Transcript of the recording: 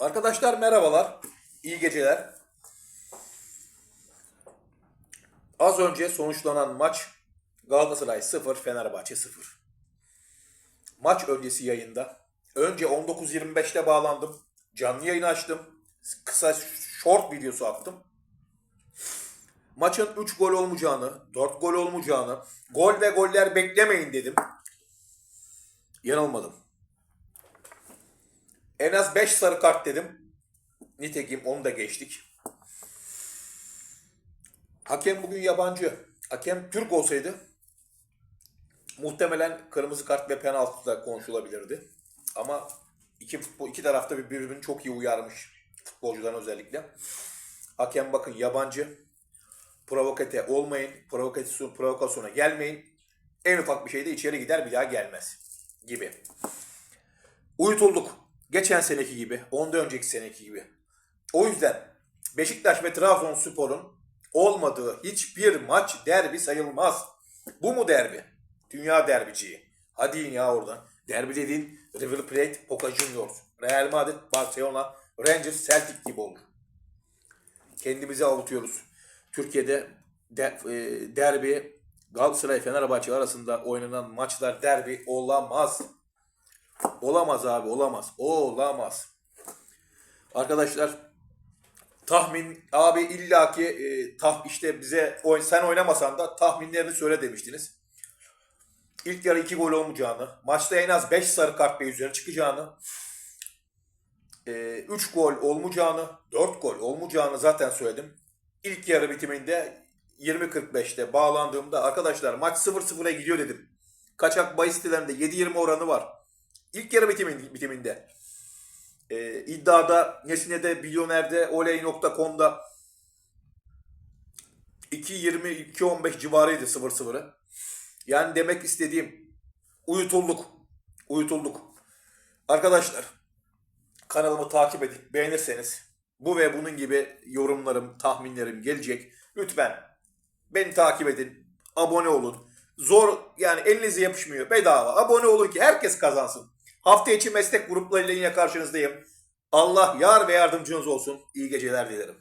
Arkadaşlar merhabalar. İyi geceler. Az önce sonuçlanan maç Galatasaray 0, Fenerbahçe 0. Maç öncesi yayında önce 19.25'te bağlandım. Canlı yayın açtım. Kısa short videosu attım. Maçın 3 gol olmayacağını, 4 gol olmayacağını, gol ve goller beklemeyin dedim. Yanılmadım. En az 5 sarı kart dedim. Nitekim onu da geçtik. Hakem bugün yabancı. Hakem Türk olsaydı muhtemelen kırmızı kart ve penaltı da konuşulabilirdi. Ama iki futbol iki tarafta bir- birbirini çok iyi uyarmış futbolcuların özellikle. Hakem bakın yabancı. Provokate olmayın. Provokasyon, provokasyona gelmeyin. En ufak bir şeyde içeri gider bir daha gelmez gibi. Uyutulduk. Geçen seneki gibi, ondan önceki seneki gibi. O yüzden Beşiktaş ve Trabzonspor'un olmadığı hiçbir maç derbi sayılmaz. Bu mu derbi? Dünya derbiciyi. Hadi in ya oradan. Derbi dediğin River Plate, Boca Juniors, Real Madrid, Barcelona, Rangers, Celtic gibi olur. Kendimizi avutuyoruz. Türkiye'de de- e, derbi Galatasaray Fenerbahçe arasında oynanan maçlar derbi olamaz. Olamaz abi olamaz. Olamaz. Arkadaşlar tahmin abi illaki e, tah işte bize oyn sen oynamasan da tahminlerini söyle demiştiniz. İlk yarı 2 gol olmayacağını, maçta en az 5 sarı kart ve üzerine çıkacağını, 3 gol olmayacağını, 4 gol olmayacağını zaten söyledim. İlk yarı bitiminde 20.45'te bağlandığımda arkadaşlar maç 0-0'a gidiyor dedim. Kaçak bahis sitelerinde 7-20 oranı var. İlk yarı bitimin, bitiminde. Ee, iddiada Nesine'de, Milyoner'de, Oley.com'da 2.20-2.15 civarıydı 0-0'ı. Yani demek istediğim uyutulduk. Uyutulduk. Arkadaşlar kanalımı takip edin. Beğenirseniz bu ve bunun gibi yorumlarım, tahminlerim gelecek. Lütfen beni takip edin. Abone olun. Zor yani elinize yapışmıyor. Bedava. Abone olun ki herkes kazansın. Hafta içi meslek gruplarıyla yine karşınızdayım. Allah yar ve yardımcınız olsun. İyi geceler dilerim.